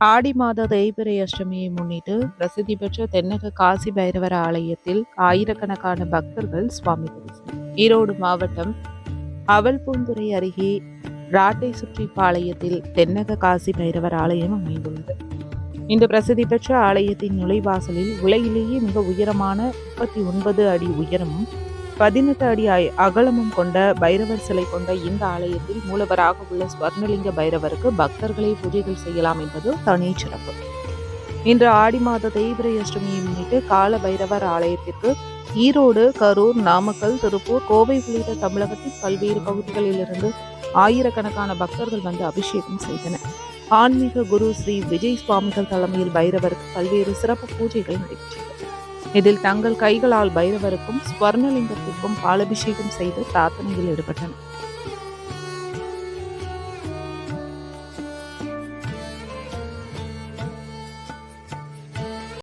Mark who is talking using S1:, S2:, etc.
S1: ஆடி மாத தேய்பிரை அஷ்டமியை முன்னிட்டு பிரசித்தி பெற்ற தென்னக காசி பைரவர் ஆலயத்தில் ஆயிரக்கணக்கான பக்தர்கள் சுவாமி தரிசனம். ஈரோடு மாவட்டம் அவல்பூந்துறை அருகே ராட்டை சுற்றி பாளையத்தில் தென்னக காசி பைரவர் ஆலயம் அமைந்துள்ளது. இந்த பிரசித்தி பெற்ற ஆலயத்தின் நுழைவாசலில் உலகிலேயே மிக உயரமான முப்பத்தி ஒன்பது அடி உயரமும் பதினெட்டு அடி அகலமும் கொண்ட பைரவர் சிலை கொண்ட இந்த ஆலயத்தில் மூலவராக உள்ள ஸ்வர்ணலிங்க பைரவருக்கு பக்தர்களை பூஜைகள் செய்யலாம் என்பது தனி சிறப்பு. இன்று ஆடி மாத தேய்பிரை முன்னிட்டு கால பைரவர் ஆலயத்திற்கு ஈரோடு கரூர் நாமக்கல் திருப்பூர் கோவை உள்ளிட்ட தமிழகத்தின் பல்வேறு பகுதிகளிலிருந்து ஆயிரக்கணக்கான பக்தர்கள் வந்து அபிஷேகம் செய்தனர். ஆன்மீக குரு ஸ்ரீ விஜய் சுவாமிகள் தலைமையில் பைரவருக்கு பல்வேறு சிறப்பு பூஜைகள் நடைபெற்றது இதில் தங்கள் கைகளால் பைரவருக்கும் ஸ்வர்ணலிங்கத்திற்கும் பாலபிஷேகம் செய்து பிரார்த்தனையில் ஈடுபட்டனர்.